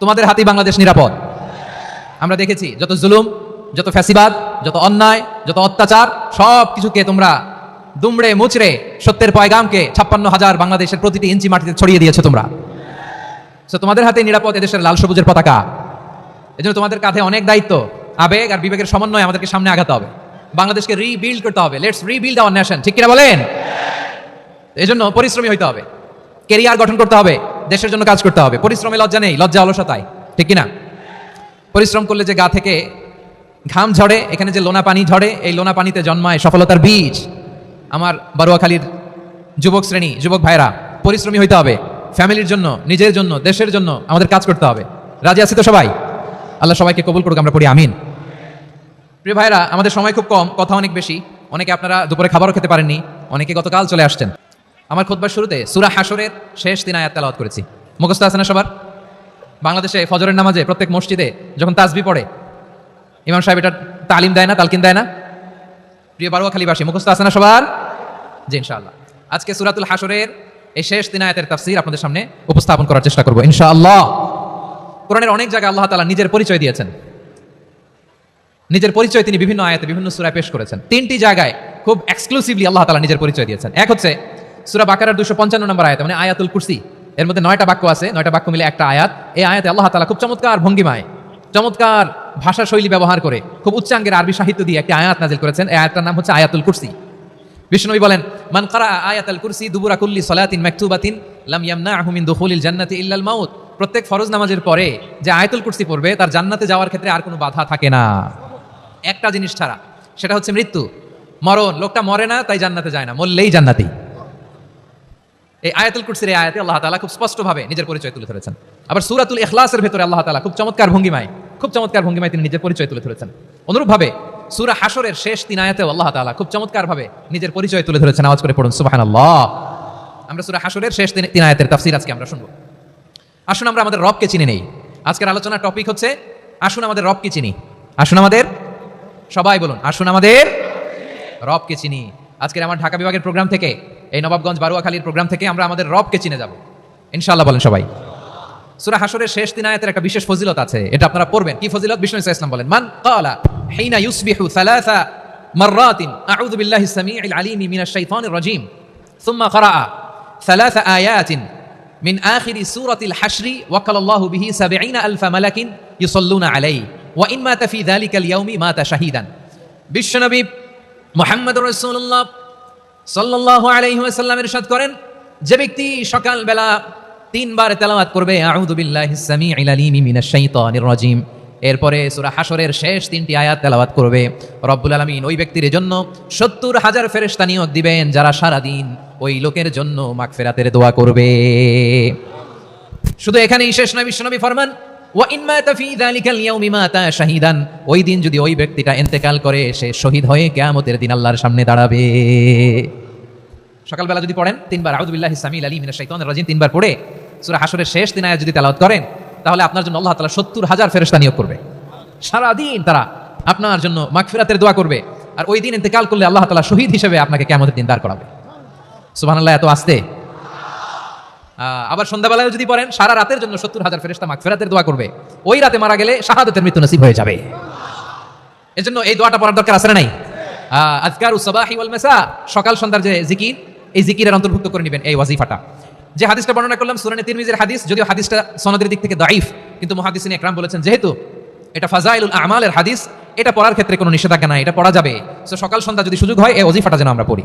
তোমাদের হাতেই বাংলাদেশ নিরাপদ। আমরা দেখেছি যত জুলুম, যত ফ্যাসিবাদ, যত অন্যায়, যত অত্যাচার সব কিছুকে তোমরা দুমড়ে মুচড়ে সত্যের পয়গামকে ছাপ্পান্ন হাজার বাংলাদেশের প্রতিটি ইঞ্চি মাটিতে ছড়িয়ে দিয়েছ তোমরা। তো তোমাদের হাতে নিরাপদ এদেশের লাল সবুজের পতাকা। এজন্য তোমাদের কাঁধে অনেক দায়িত্ব, আবেগ আর বিবেকের সমন্বয় আমাদেরকে সামনে আগাতে হবে। বাংলাদেশকে রিবিল্ড করতে হবে। লেটস রিবিল্ড আওয়ার নেশন ঠিক কিনা বলেন? এজন্য পরিশ্রমী হইতে হবে। কেরিয়ার গঠন করতে হবে। দেশের জন্য কাজ করতে হবে। পরিশ্রমে লজ্জা নেই, লজ্জা অলসতায়, ঠিক কিনা? পরিশ্রম করলে যে গা থেকে ঘাম ঝরে, এখানে যে লোনা পানি ঝরে, এই লোনা পানিতে জন্মায় সফলতার বীজ। আমার বারুয়াখালীর যুবক শ্রেণি, যুবক ভাইরা পরিশ্রমী হইতে হবে, ফ্যামিলির জন্য, নিজের জন্য, দেশের জন্য আমাদের কাজ করতে হবে। রাজি আছি তো সবাই? আল্লাহ সবাইকে কবুল করুক, আমরা পড়ি, আমিন। প্রিয় ভাইরা আমাদের সময় খুব কম, কথা অনেক বেশি। অনেকে আপনারা দুপুরে খাবারও খেতে পারেননি, অনেকে গতকাল চলে আসছেন। আমার খোদবার শুরুতে সুরা হাসরের শেষ দিন আয়াত তেলাওয়াত করেছি। মুখস্থ আছে না সবার? বাংলাদেশে ফজরের নামাজে প্রত্যেক মসজিদে যখন তাসবি পড়ে, ইমাম সাহেব এটা তালিম দেয় না, তালকিন দেয় না? প্রিয় বারুয়াখালীবাসী মুখস্থ আছে না সবার? জি, ইনশাআল্লাহ। আজকে সুরাতুল হাসরের এই শেষ দিন আয়াতের তাফসির আপনাদের সামনে উপস্থাপন করার চেষ্টা করব, ইনশাআল্লাহ। কোরআনের অনেক জায়গায় আল্লাহ তালা নিজের পরিচয় দিয়েছেন। নিজের পরিচয় তিনি বিভিন্ন আয়াতে বিভিন্ন সুরায় পেশ করেছেন। তিনটি জায়গায় খুব এক্সক্লুসিভলি আল্লাহ তালা নিজের পরিচয় দিয়েছেন। এক হচ্ছে সুরা বাকারার দুশো পঞ্চান্ন নম্বর আয়াত মানে আয়াতুল কুরসি। এর মধ্যে নয়টা বাক্য আছে, নয়টা বাক্য মিলে একটা আয়াত। এই আয়াতে আল্লাহ তালা খুব চমৎকার ভঙ্গিমায়, চমৎকার ভাষা শৈলী ব্যবহার করে, খুব উচ্চাঙ্গের আরবি সাহিত্য দিয়ে একটি আয়াত নাজিল করেছেন। এই আয়াতটার নাম হচ্ছে আয়াতুল কুরসি। বিষ্ণুবী বলেন, মান কারা আয়াতুল কুরসি দুবুরা কুল্লি সলাতিন মাকতুবাতিন লাম ইয়ামনাহু মিন দুখুলিল জান্নাতি ইল্লাল মাউত। প্রত্যেক ফরজ নামাজের পরে যে আয়াতুল কুরসি পড়বে, তার জান্নাতে যাওয়ার ক্ষেত্রে আর কোনো বাধা থাকে না। একটা জিনিস ছাড়া, সেটা হচ্ছে মৃত্যু। মরণ, লোকটা মরে না, তাই জান্নাতে যায় না, মরলেই জান্নাতি। এই আয়াতুল কুরসির এই আয়াতে আল্লাহ তাআলা খুব স্পষ্টভাবে নিজের পরিচয় তুলে ধরেছেন। আবার সূরাতুল ইখলাসের ভেতরে আল্লাহ তাআলা খুব চমৎকার ভঙ্গিমায়, খুব চমৎকার ভঙ্গিমায় তিনি নিজের পরিচয় তুলে ধরেছেন। অনুরূপভাবে সূরা হাসরের শেষ তিন আয়াতেও আল্লাহ তাআলা খুব চমৎকারভাবে নিজের পরিচয় তুলে ধরেছেন। আওয়াজ করে পড়ুন, সুবহানাল্লাহ। আমরা সূরা হাসরের শেষ তিন আয়াতের তাফসীর আজকে আমরা শুনব। আসুন আমরা আমাদের রবকে চিনে নেই। আজকের আলোচনার টপিক হচ্ছে, আসুন আমাদের রবকে চিনি। আসুন আমাদের, সবাই বলুন, আসুন আমাদের রবকে চিনি। আজকের আমার ঢাকা বিভাগের প্রোগ্রাম থেকে এই নবাবগঞ্জ বারুয়াখালীর প্রোগ্রাম থেকে আমরা আমাদের রবকে চিনে যাব ইনশাআল্লাহ বলেন সবাই সূরা হাসরের শেষ দিন আয়াতের একটা বিশেষ ফজিলত আছে এটা আপনারা পড়বেন কি ফজিলত বিষ্ণু ইসা ইসলাম বলেন মান ক্বালা হিনা ইউসবিহু সালাসা মাররাতিন আউযু বিল্লাহি সামিউল আলিম মিনাশ শাইতানির রাজিম ثم قرأ ثلاث آيات من آخر سورة الحشر وكل الله به سبعين ألف ملك يصلون عليه وإن مات في ذلك اليوم مات شهيدا বিশ্বনবী মোহাম্মদ রসুল্লাহ সাল্লাহ আলাইসাল্লাম ইরশাদ করেন, যে ব্যক্তি সকালবেলা তিনবার তেলাওয়াত করবে রাজিম। এরপরে সূরা হাসরের শেষ তিনটি আয়াত তেলাওয়াত করবে। রব্বুল আলামিন ওই ব্যক্তির জন্য সত্তর হাজার ফেরেশতা নিয়োগ দিবেন, যারা সারাদিন ওই লোকের জন্য মাগফিরাতের দোয়া করবে। শুধু এখানেই শেষ নয়, বিশ্বনবী ফরমান শাহিদান। ওই দিন যদি ওই ব্যক্তিটা ইন্তেকাল করে, সে শহীদ হয়ে কিয়ামতের দিন আল্লাহর সামনে দাঁড়াবে। সকালবেলা যদি পড়েন, তিনবার, আউযু বিল্লাহি আলী মিনাশ শাইতানির রাজিম, তিনবার পড়ে, সূরা হাসরের শেষ দিন আয়াত যদি তেলাওয়াত করেন, তাহলে আপনার জন্য আল্লাহ তাআলা 70 হাজার ফেরেশতা নিয়োগ করবে। সারা দিন তারা আপনার জন্য মাগফিরাতের দোয়া করবে, আর ওই দিন ইন্তেকাল করলে আল্লাহ তাআলা শহীদ হিসেবে আপনাকে কিয়ামতের দিন দাঁড় করাবে। সুবহানাল্লাহ, এত আস্তে আবার সন্ধ্যাবেলায় যদি পড়েন, সারা রাতের জন্য সত্তর হাজার ফেরেস্তা মাগ ফেরাতের দোয়া করবে। ওই রাতে মারা গেলে শাহাদতের মৃত্যু নসিব হয়ে যাবে। এজন্য এই দোয়াটা পড়ার দরকার আছে নাই? আজকার উসাবাহি ওয়াল মেসা, সকাল সন্ধ্যার যে জিকির, এই জিকিরের অন্তর্ভুক্ত করে নেবেন এই ওয়াজিফাটা। যে হাদিসটা বর্ণনা করলাম, সুরানে তিরমিজের হাদিস, যদিও হাদিসটা সনদের দিক থেকে দাইফ কিন্তু মুহাদ্দিসিন একরাম বলেছেন, যেহেতু এটা ফাজাইলুল আমালের হাদিস, এটা পড়ার ক্ষেত্রে কোনো নিষেধাজ্ঞা নাই, এটা পড়া যাবে। সো সকাল সন্ধ্যা যদি সুযোগ হয়, এই ওজিফাটা যেন আমরা পড়ি।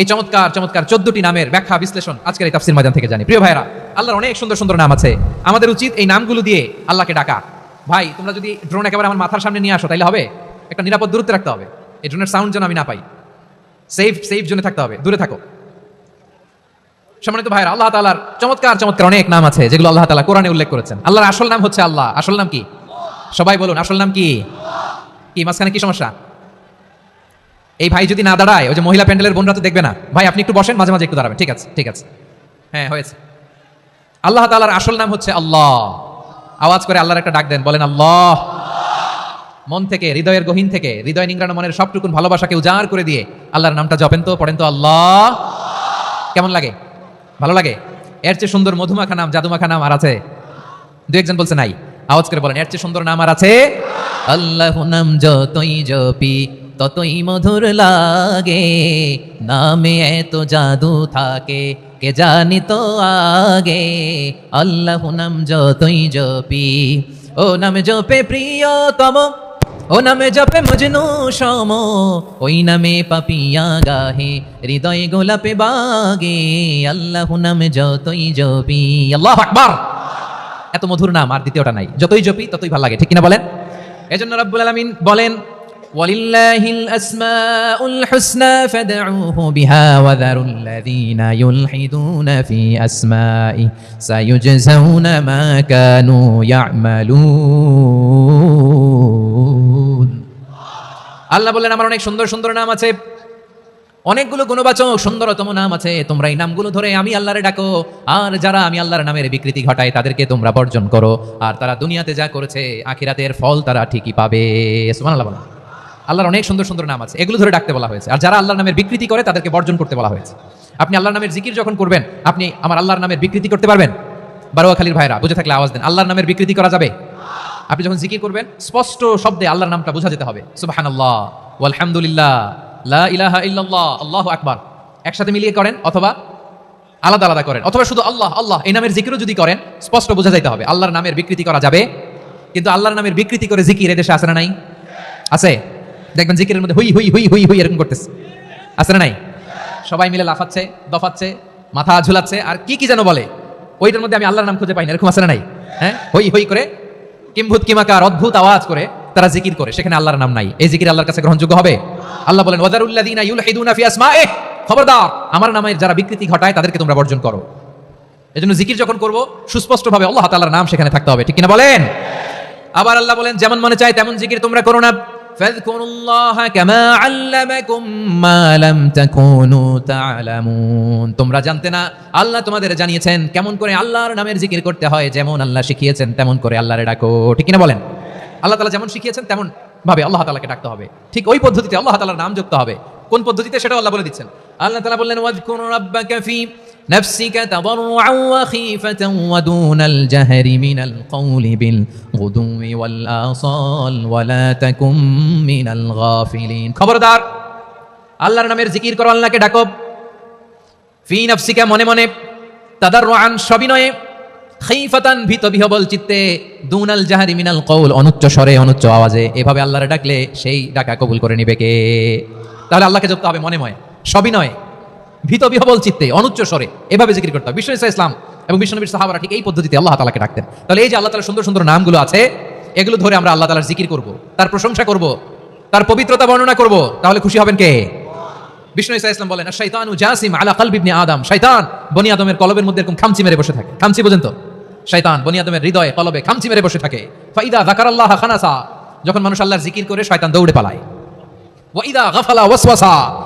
এই চমৎকার চমৎকার চোদ্দটি নামের ব্যাখ্যা, বিশ্লেষণ আজকের এই তাফসির ময়দান থেকে জানি। প্রিয় ভাইরা আল্লাহর অনেক সুন্দর সুন্দর নাম আছে। আমাদের উচিত এই নামগুলো দিয়ে আল্লাহকে ডাকা। ভাই, তোমরা যদি ড্রোন একেবারে আমার মাথার সামনে নিয়ে আসো, তাইলে হবে? একটা নিরাপদ দূরত্বে রাখতে হবে। এই ড্রোনের সাউন্ড যেন আমি না পাই। সেফ সেফ জোনে থাকতে হবে। দূরে থাকো। সম্মানিত ভাইরা আল্লাহ তাআলার চমৎকার চমৎকার অনেক নাম আছে, যেগুলো আল্লাহ তালা কোরআনে উল্লেখ করেছেন। আল্লাহর আসল নাম হচ্ছে আল্লাহ। আসল নাম কি? সবাই বলুন, আসল নাম কি? কি, মাঝখানে কি সমস্যা? এই ভাই যদি না দাঁড়ায়, ওই যে মহিলা প্যান্ডেলের বোনরা তো দেখবে না। ভাই, আপনি একটু বসেন, মাঝে মাঝে একটু দাঁড়াবেন। ঠিক আছে ঠিক আছে। হ্যাঁ হয়েছে। আল্লাহ তাআলার আসল নাম হচ্ছে আল্লাহ। আওয়াজ করে আল্লাহর একটা ডাক দেন, বলেন, আল্লাহ। মন থেকে, হৃদয়ের গহীন থেকে, হৃদয় নিংড়ানো মনের সবটুকুন ভালোবাসাকে উজাড় করে দিয়ে আল্লাহর নামটা জপেন তো, পড়েন তো, আল্লাহ। কেমন লাগে? ভালো লাগে? এর চেয়ে সুন্দর মধুমাখা নাম, জাদুমাখা নাম আর আছে? দু একজন বলছে নাই। আওয়াজ করে বলেন, এর চেয়ে সুন্দর নাম আর আছে? আল্লাহ নাম যতই জপি ততই মধুর লাগে। নামে এত জাদু থাকে, কে জানি তো আগে? আল্লাহ নাম যতই জপি, ও নামে জপে প্রিয়তম, ও নামে জপে মজনু সম, ওই নামে পাপিয়া গাহে, হৃদয় গোলাপে বাগে। আল্লাহ নামে যতই জপি, আল্লাহ আকবার! এত মধুর নাম আর দ্বিতীয়টা নাই। যতই জপি, ততই ভালো লাগে, ঠিক কিনা বলেন? এজন্য রব্বুল আলামিন বলেন ولله الأسماء الحسنى فادعوه بها وذروا الذين يلحدون في أسمائه سيجزون ما كانوا يعملون আল্লাহ বললেন আমার অনেক সুন্দর সুন্দর নাম আছে অনেকগুলো গুণবাচক সুন্দরতম নাম আছে তোমরা এই নামগুলো ধরে আমি আল্লাহরে ডাকো আর যারা আমি আল্লাহর নামের বিকৃতি ঘটায় তাদেরকে তোমরা বর্জন করো আর তারা দুনিয়াতে যা করেছে আখিরাতের ফল তারা ঠিকই পাবে সুবহানাল্লাহ বলো। আল্লাহর অনেক সুন্দর সুন্দর নাম আছে। এগুলো ধরে ডাকতে বলা হয়েছে। আর যারা আল্লাহর নামের বিকৃতি করে, তাদেরকে বর্জন করতে বলা হয়েছে। আপনি আল্লাহর নামের জিকির যখন করবেন, আপনি আমার আল্লাহর নামের বিকৃতি করতে পারবেন? বারোয়াখালীর ভাইরা, বুঝে থাকলে আওয়াজ দেন। আল্লাহর নামের বিকৃতি করা যাবে? আপনি যখন জিকির করবেন, স্পষ্ট শব্দে আল্লাহর নামটা বোঝা যেতে হবে। সুবহানাল্লাহ আলহামদুলিল্লাহ লা ইল্লাল্লাহ, আল্লাহু আকবার। একসাথে মিলিয়ে করেন অথবা আলাদা আলাদা করেন। অথবা শুধু আল্লাহ আল্লাহ, এই নামের জিকিরও যদি করেন, স্পষ্ট বোঝা যাইতে হবে। আল্লাহর নামের বিকৃতি করা যাবে। কিন্তু আল্লাহর নামের বিকৃতি করে জিকির এদেশে আসে না নাই? আছে? দেখবেন জিকিরের মধ্যে হুই হুই হুই হুই হুই এরকম করতেছে। আছে না নাই? সবাই মিলে লাফাচ্ছে, দফাচ্ছে, মাথা ঝুলাচ্ছে, আর কি কি যেন বলে। ওইটার মধ্যে আমি আল্লাহর নাম খুঁজে পাই না, এরকম আছে না নাই? হ্যাঁ? হই হই করে কিম্ভূত কিমাকার অদ্ভুত আওয়াজ করে তারা জিকির করে, সেখানে আল্লাহর নাম নাই। এই জিকির আল্লাহর কাছে গ্রহণযোগ্য হবে? আল্লাহ বলেন ওয়াদারুল্লাযিনা ইউলহিদুনা ফি আসমাইহি খবরদার, আমার নামের যারা বিকৃতি ঘটায় তাদেরকে তোমরা বর্জন করো। এজন্য জিকির যখন করব, সুস্পষ্টভাবে আল্লাহ তাআলার নাম সেখানে থাকতে হবে, ঠিক কিনা বলেন? আবার আল্লাহ বলেন, যেমন মনে চায় তেমন জিকির তোমরা করো না। فاذكروا الله كما علمكم ما لم تكونوا تعلمون তোমরা জানতে না আল্লাহ তোমাদের জানিয়েছেন কেমন করে আল্লাহর নামের জিকির করতে হয় যেমন আল্লাহ শিখিয়েছেন তেমন করে আল্লাহরে ডাকো ঠিক কিনা বলেন আল্লাহ তাআলা যেমন শিখিয়েছেন তেমন ভাবে আল্লাহ তাআলাকে ডাকতে হবে ঠিক ওই পদ্ধতিতে আল্লাহ তাআলার নাম যুক্ত হবে কোন পদ্ধতিতে সেটাও আল্লাহ বলে দিচ্ছেন আল্লাহ তাআলা বললেন ওয়াজকুর রাব্বাকা ফি نفسك تضرعا وخيفة ودون الجهر من القول بالغدو والآصال ولا تكن من الغافلين খবরদার আল্লাহর নামের জিকির করো আল্লাহকে ডাকো ফি নফসিকা মনে মনে তাদাররুআন সবিনয়ে খাইফাতান ভীত বিহবল চিত্তে দুনাল জাহারি মিনাল কৌল অনুচ্চ স্বরে অনুচ্চ আওয়াজে এভাবে আল্লাহরে ডাকলে সেই ডাকা কবুল করে নিবে কে তাহলে আল্লাহকে জপতে হবে মনে মনে সবিনয়ে ভীত বিহবল চিত্তে, অনুচ্চ স্বরে এভাবে জিকির করতে হবে। বিশ্ব ইসা ইসলাম এবং বিশ্বনবীর সাহাবারা ঠিক এই পদ্ধতিতে আল্লাহ তালাকে ডাকতেন। তাহলে এই যে আল্লাহ তালা সুন্দর সুন্দর নামগুলো আছে, এগুলো ধরে আমরা আল্লাহ তালার জিকির করব, তার প্রশংসা করব, তার পবিত্রতা বর্ণনা করব, তাহলে খুশি হবেন কে? বিষ্ণু ইসা ইসলাম বলেন শৈতানু জাসিম আলা কালব ইবনে আদম। শয়তান বনি আদমের কলবের মধ্যে এরকম খামচি মেরে বসে থাকে। খামচি বোঝেন তো? শয়তান বনি আদমের হৃদয়ে কলবে খামচি মেরে বসে থাকে। ফাইদা যাকারাল্লাহ খানাসা। যখন মানুষ আল্লাহর জিকির করে, শয়তান দৌড়ে পালায়। ওয়াইদা গাফালা ওয়াসওয়াসা।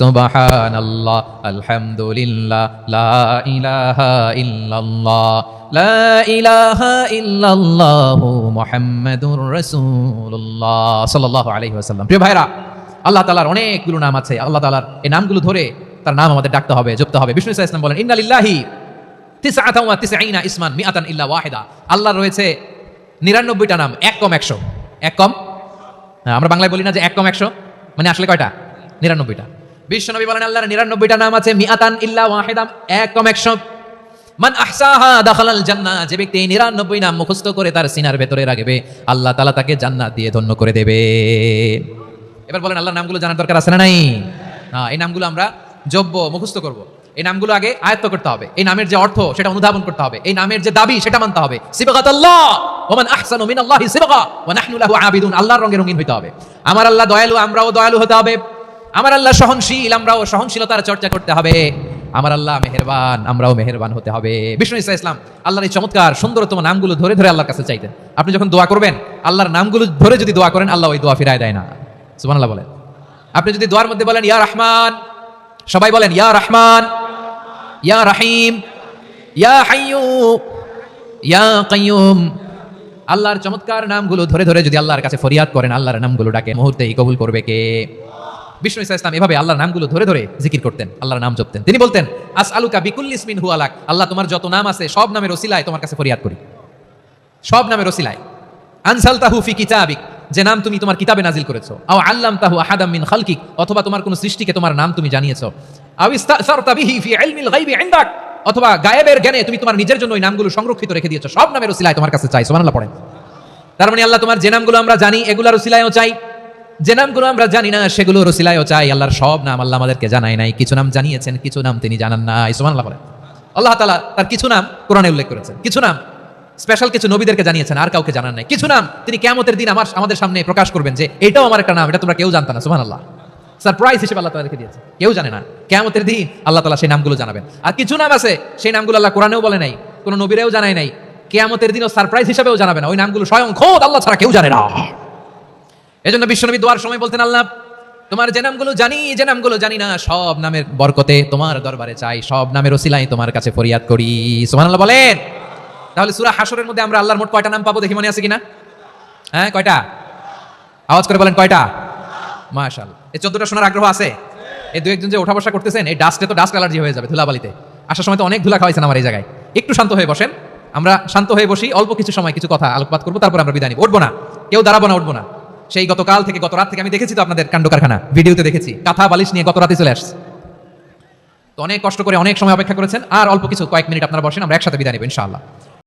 সুবহানাল্লাহ, আলহামদুলিল্লাহ, লা ইলাহা ইল্লাল্লাহ, লা ইলাহা ইল্লাল্লাহ মুহাম্মাদুর রাসূলুল্লাহ সাল্লাল্লাহু আলাইহি ওয়াসাল্লাম। প্রিয় ভাইরা, আল্লাহ তাআলার অনেকগুলো নাম আছে। আল্লাহ তাআলার এই নামগুলো ধরে তার নাম আমাদের ডাকতে হবে, জপতে হবে। বিষ্ণু ইসলাম বলেন, ইন্না লিল্লাহি তিসআতান ওয়া তিসঈনা ইসমান মিআতান ইল্লা আল্লাহর রয়েছে নিরানব্বইটা নাম, এক কম একশো। এক কম? আমরা বাংলায় বলি না যে এক কম একশো? মানে আসলে কয়টা? নিরানব্বইটা। বিশ্বনবী বলেন, আল্লাহর নিরানব্বইটা নাম আছে মিয়াতান ইল্লা ওয়াহিদাম, এক কম একশো মান আহসাহা দাখালাল জান্নাহ, যে ব্যক্তি এই নিরানব্বই নাম মুখস্থ করে তার সিনার ভেতরে রাখবে, আল্লাহ তাআলা তাকে জান্নাত দিয়ে ধন্য করে দেবে। এবার বলেন, আল্লাহর নামগুলো জানার দরকার আছে না নাই? হ্যাঁ এই নামগুলো আমরা জব্য, মুখস্থ করব। এই নামগুলো আগে আয়ত্ত করতে হবে। এই নামের যে অর্থ, সেটা অনুধাবন করতে হবে। এই নামের যে দাবি, সেটা মানতে হবে। সিবাগাতাল্লাহ ওমান আহসানু মিনাল্লাহি সিবাগা, ওয়া নাহনু লাহু আবিদুন, আল্লাহর রঙে রঙিন হইতে হবে। আমার আল্লাহ দয়ালু, আমরাও দয়ালু হতে হবে। আমার আল্লাহ সহনশীল, আমরাও সহনশীলতার চর্চা করতে হবে। আমার আল্লাহ মেহেরবান, আমরাও মেহেরবান হতে হবে। বিষ্ণু ইসা ইসলাম, আল্লাহর এই চমৎকার, সুন্দরতম নামগুলো ধরে ধরে আল্লাহর কাছে চাইতেন। আপনি যখন দোয়া করবেন, আল্লাহর নামগুলো ধরে যদি দোয়া করেন, আল্লাহ ওই দোয়া ফিরায় দেয় না। সুবহানাল্লাহ বলেন। আপনি যদি দোয়ার মধ্যে বলেন, ইয়া রহমান সবাই বলেন, ইয়া রহমান ইয়া রাহিম ইয়া হাইয়ু ইয়া কাইয়ুম আল্লাহর চমৎকার নামগুলো ধরে ধরে যদি আল্লাহর কাছে ফরিয়াদ করেন, আল্লাহর নামগুলো ডাকে, মুহূর্তেই কবুল করবে কে? বিষ্ণু ইসা ইসলাম এভাবে আল্লাহর নামগুলো ধরে ধরে জিকির করতেন, আল্লাহর নাম জপতেন। তিনি বলতেন আস আলুকা বিকুল্লি ইসমিন হু আলাক আল্লাহ তোমার যত নাম আছে সব নামের ওসিলায় তোমার কাছে ফরিয়াদ করি। সব নামের ওসিলায়। আনসাল তাহু ফি কিতাবিক, যে নাম তুমি তোমার কিতাবে নাজিল করেছ। আও আল্লাম তাহু আহাদাম মিন খালকিক, অথবা তোমার কোন সৃষ্টিকে তোমার নাম তুমি জানিয়েছো। ফি অথবা গায়েবের জ্ঞানে তুমি তোমার নিজের জন্য ওই নামগুলো সংরক্ষিত রেখে দিয়েছ। সব নামের ওসিলায় তোমার কাছে চাই, সুবহানাল্লাহ পড়েন। তার মানে আল্লাহ তোমার যে নামগুলো আমরা জানি, এগুলার ওসিলায়ও চাই। যে নামগুলো আমরা জানি না সেগুলো রসিলায়ও চাই। আল্লাহর সব নাম আল্লাহ আমাদেরকে জানাই নাই। কিছু নাম জানিয়েছেন, কিছু নাম তিনি জানান না সুবহানাল্লাহ বলেন। আল্লাহ তালা তার কিছু নাম কোরআনে উল্লেখ করেছেন। কিছু নাম স্পেশাল কিছু নবীদেরকে জানিয়েছেন, আর কাউকে জানান নাই। কিছু নাম তিনি কেমতের দিন আমার, আমাদের সামনে প্রকাশ করবেন যে, এটাও আমার একটা নাম, এটা তোমরা কেউ জানতা না। সুমান আল্লাহ সারপ্রাইজ হিসেবে আল্লাহ তালা রেখে দিয়েছে। কেউ জানে না। কেমতের দিন আল্লাহ তালা সেই নামগুলো জানাবেন। আর কিছু নাম আছে, সেই নামগুলো আল্লাহ কোরআনেও বলে নাই, কোনো নবীরাও জানায় নাই। কেয়ামতের দিনও সারপ্রাইজ হিসেবেও জানাবে না। ওই নামগুলো স্বয়ং খোদ আল্লাহ ছাড়া কেউ জানে না। এজন্য বিশ্বনবী দোয়ার সময় বলতেন, আল্লাহ, তোমার যে নামগুলো জানি, যে নামগুলো জানি না, সব নামের বরকতে তোমার দরবারে চাই, সব নামের ওসিলাই তোমার কাছে ফরিয়াদ করি। সুবহানাল্লাহ বলেন। তাহলে সূরা হাসরের মধ্যে আমরা আল্লাহর মোট কয়টা নাম পাবো দেখি মনে আছে কিনা? হ্যাঁ কয়টা? আওয়াজ করে বলেন, কয়টা? মাশাআল্লাহ। এই চোদ্দটা শোনার আগ্রহ আছে? এই দু একজন যে ওঠা বসা করতেছেন, এই ডাস্টে তো ডাস্ট অ্যালার্জি হয়ে যাবে ধুলাবালিতে। আসার সময় তো অনেক ধুলা খাওয়াইছেন আমার এই জায়গায়। একটু শান্ত হয়ে বসেন। আমরা শান্ত হয়ে বসি, অল্প কিছু সময়, কিছু কথা আলোকপাত করব, তারপর আমরা বিদায় নিব। উঠবো না। কেউ দাঁড়াবো না, উঠবো না। সেই গতকাল থেকে গত রাত থেকে আমি দেখেছি তো আপনাদের কাণ্ড কারখানা। ভিডিওতে দেখেছি। কাঁথা, বালিশ নিয়ে গত রাতে চলে আসছে। তো অনেক কষ্ট করে অনেক সময় অপেক্ষা করেছেন। আর অল্প কিছু কয়েক মিনিট আপনারা বসেন, আমরা একসাথে বিদায় নেব, ইনশাআল্লাহ।